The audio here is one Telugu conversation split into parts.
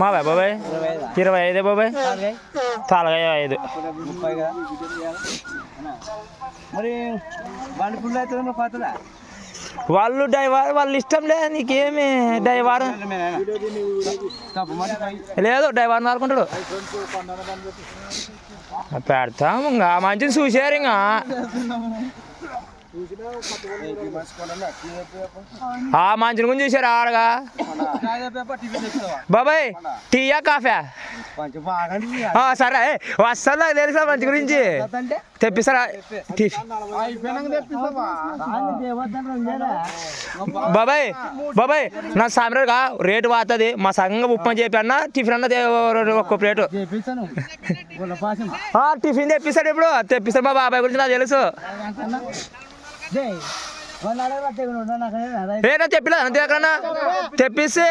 మావా బాబాయ్? ఇరవై ఐదే బాబాయ్? తాలగా ఐదు. మరి బండి ఫుల్ అవుతుంది పోతుందా వాళ్ళు డ్రైవర్ వాళ్ళు ఇష్టం లేదు నీకేమి పోయి. లేదు డ్రైవర్ అనుకుంటాడు పెడతాం ఇంకా మంచిని చూసారు ఇంకా. ఆ మంచిని గురించి చూసారు ఆడగా? బాబాయ్ టీయా కాఫీ సరే వస్తాను నాకు తెలుసా మంచి గురించి. తెప్పిస్తారా? బాబాయ్ బాబాయ్ నా సామెరగా రేటు వాతుంది. మా సంఘం ఉప్మా చెప్పి అన్న టిఫిన్ అన్న ఒక్క ప్లేటు. టిఫిన్ తెప్పిస్తాడు ఇప్పుడు. తెప్పిస్తాడు మా బాబాయ్ గురించి నాకు తెలుసు. జై వాళ్ళు ఏనా తెప్పిలేదు అంతే ఎక్కడన్నా తెప్పిస్తే.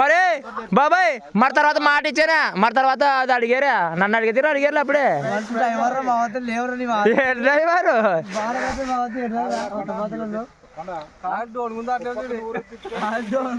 మరి బాబాయ్ మరి తర్వాత మాట ఇచ్చానా? మరి తర్వాత అది అడిగారా? నన్ను అడిగితే అడిగారు అప్పుడే. డ్రైవర్? మా డోన్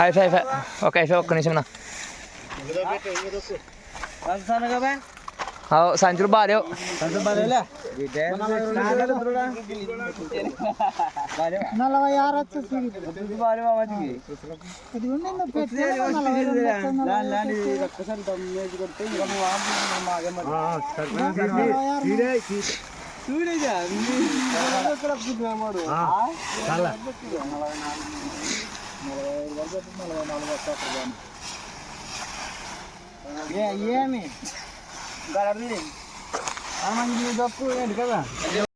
హైఫై హైఫై ఒక హైఫై ఒక్క నిమిషం నా. సంచులు బాలేవు నలభై ఆరు వచ్చేసి ఏమి గడపి కదా